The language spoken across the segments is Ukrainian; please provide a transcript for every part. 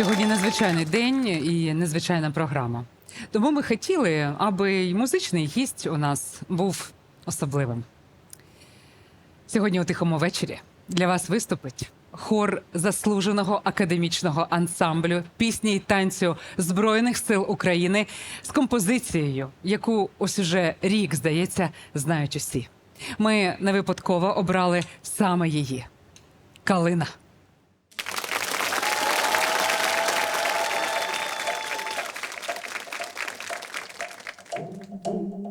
Сьогодні незвичайний день і незвичайна програма. Тому ми хотіли, аби й музичний гість у нас був особливим. Сьогодні у тихому вечорі для вас виступить хор заслуженого академічного ансамблю пісні й танцю Збройних сил України з композицією, яку ось уже рік, здається, знають усі. Ми не випадково обрали саме її Калина.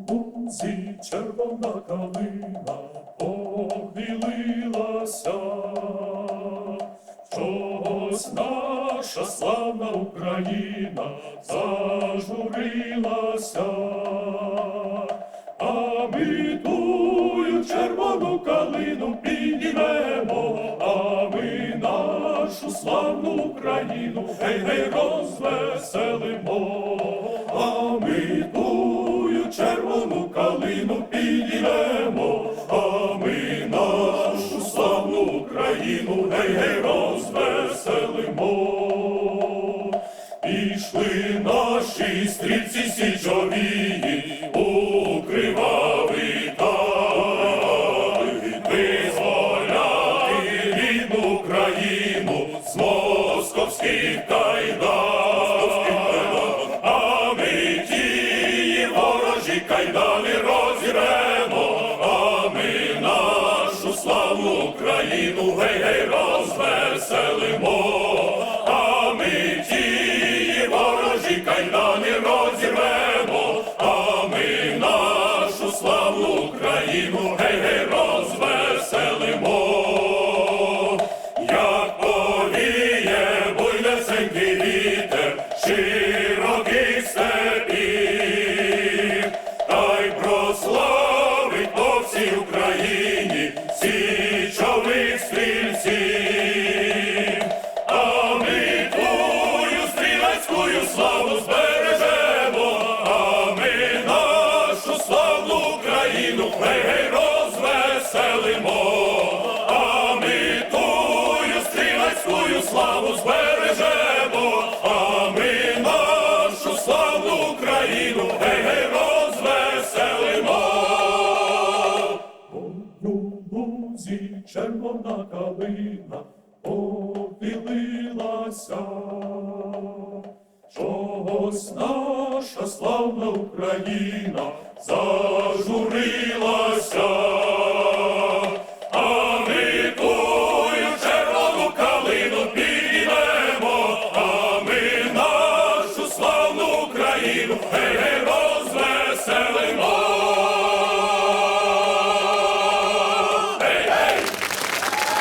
Лузі червона калина похилилася, чогось наша славна Україна зажурилася, а ми тую червону калину піднімемо, а ми нашу славну Україну гей гей розвеселимо, Україну гей гей розвеселимо. Пішли наші стрільці січовії у кривавий тай, визволяти рідну Україну з московських кайдан. А ми тії ворожі кайдани розіремо, Україну гей гей розвеселимо, а ми ті ворожі кайдани розірвемо, а ми нашу славну Україну гей гей Гей-гей розвеселимо. А ми тую стрілецьку славу збережемо, а ми нашу славну Україну гей-гей розвеселимо. У лузі червона калина чогось наша славна Україна зажурилася. А ми тую червону калину підемо, а ми нашу славну Україну